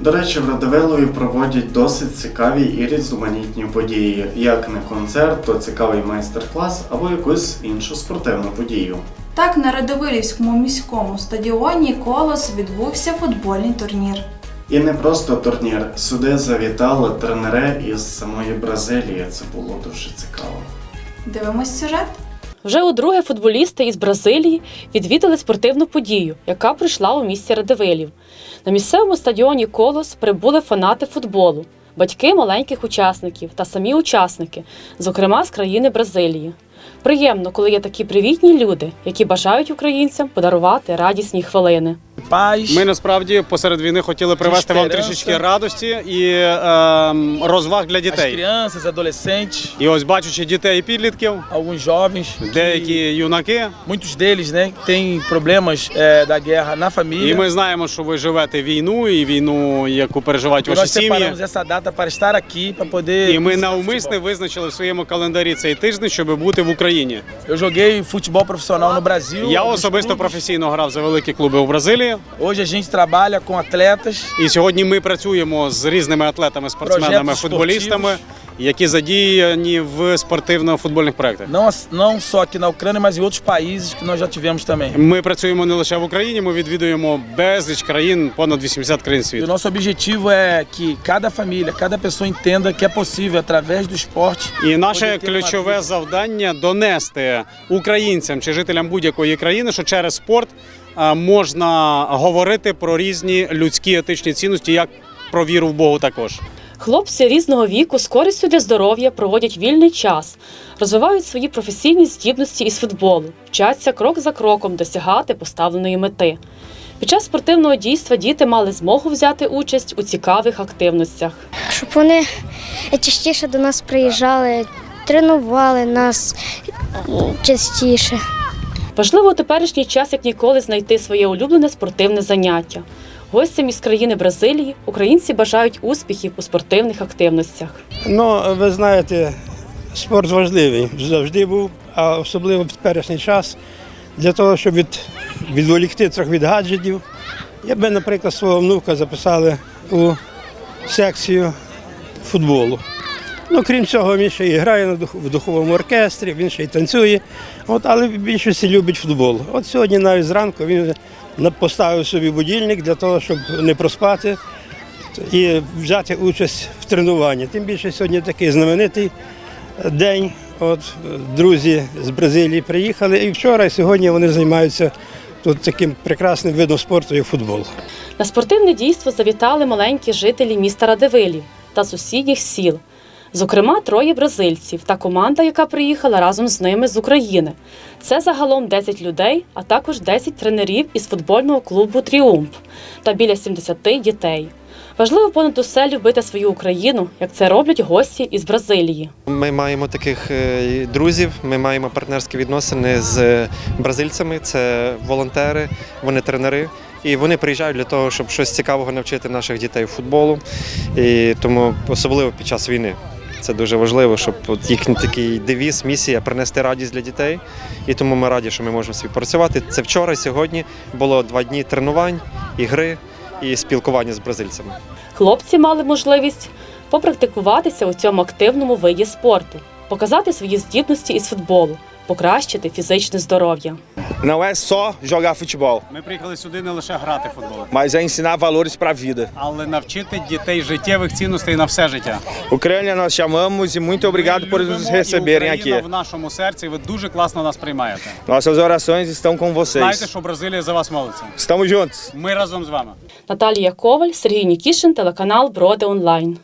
До речі, в Радивилові проводять досить цікаві і різноманітні події, як не концерт, то цікавий майстер-клас або якусь іншу спортивну подію. Так, на Радивилівському міському стадіоні Колос відбувся футбольний турнір. І не просто турнір. Сюди завітали тренери із самої Бразилії. Це було дуже цікаво. Дивимось сюжет. Вже удруге футболісти із Бразилії відвідали спортивну подію, яка пройшла у місті Радивилів. На місцевому стадіоні Колос прибули фанати футболу, батьки маленьких учасників та самі учасники, зокрема з країни Бразилії. Приємно, коли є такі привітні люди, які бажають українцям подарувати радісні хвилини. Ми насправді посеред війни хотіли привести вам трішечки радості і ем, розваг для дітей. crianças, adolescentes, І ось бачучи дітей і підлітків, alguns jovens, деякі que юнаки, muitos deles, né, têm problemas é, da guerra na família. і ми знаємо, що ви живете війну і війну, яку переживають ваші сім'ї. essa data para estar aqui, para poder. І ми навмисне визначили в своєму календарі цей тиждень, щоб бути в Україні. Eu joguei futebol profissional no Brasil. Я особисто професійно грав за великі клуби у Бразилії. Hoje a gente trabalha com atletas. І сьогодні ми працюємо з різними атлетами, спортсменами, футболістами. Які задіяні в спортивно-футбольних проєктах. Não, as- não só aqui na Ucrânia, mas em outros países que nós já tivemos também. Ми працюємо не лише в Україні, ми відвідуємо безліч країн, понад 80 країн E o світу. nosso objetivo é que cada família, cada pessoa entenda que é possível, através do esporte, І наше poder ter uma ключове vida. завдання донести українцям чи жителям будь-якої країни, що через спорт а, можна говорити про різні людські етичні цінності, як про віру в Богу також. Хлопці різного віку з користю для здоров'я проводять вільний час, розвивають свої професійні здібності із футболу, вчаться крок за кроком досягати поставленої мети. Під час спортивного дійства діти мали змогу взяти участь у цікавих активностях. щоб вони частіше до нас приїжджали, тренували нас частіше. Важливо у теперішній час як ніколи знайти своє улюблене спортивне заняття. Гостям із країни Бразилії українці бажають успіхів у спортивних активностях. Ну, ви знаєте, спорт важливий, завжди був, а особливо в теперішній час, для того, щоб від, відволікти трохи від гаджетів. Я би, наприклад, свого внука записали у секцію футболу. Ну, крім цього, він ще і грає в духовому оркестрі, він ще й танцює. От, але в більшості любить футбол. От сьогодні навіть зранку він поставив собі будильник для того, щоб не проспати і взяти участь в тренуванні. Тим більше сьогодні такий знаменитий день. От друзі з Бразилії приїхали і вчора, і сьогодні вони займаються тут таким прекрасним видом спорту, як футбол. На спортивне дійство завітали маленькі жителі міста Радивилів та сусідніх сіл. Зокрема, троє бразильців та команда, яка приїхала разом з ними з України. Це загалом 10 людей, а також 10 тренерів із футбольного клубу Тріумф та біля 70 дітей. Важливо понад усе любити свою Україну, як це роблять гості із Бразилії. Ми маємо таких е, друзів, ми маємо партнерські відносини з бразильцями. Це волонтери, вони тренери. І вони приїжджають для того, щоб щось цікавого навчити наших дітей футболу. І тому особливо під час війни. Це дуже важливо, щоб от їхній такий девіз, місія принести радість для дітей. І тому ми раді, що ми можемо співпрацювати. Це вчора, сьогодні було два дні тренувань, ігри і спілкування з бразильцями. Хлопці мали можливість попрактикуватися у цьому активному виді спорту, показати свої здібності із футболу, покращити фізичне здоров'я. Não é só jogar futebol, Ми приїхали сюди не лише грати в футбол, mas é ensinar valores para a vida. але навчити дітей життєвих цінностей на все життя. Ucrânia nós chamamos e muito obrigado por nos і receberem Україна aqui. в нашому серці. Ви дуже класно нас приймаєте. Nossas orações estão com Знаєте, vocês. що Бразилія за вас молиться. Estamos juntos. Ми разом з вами. Наталія Коваль, Сергій Нікішин, телеканал Броди Онлайн.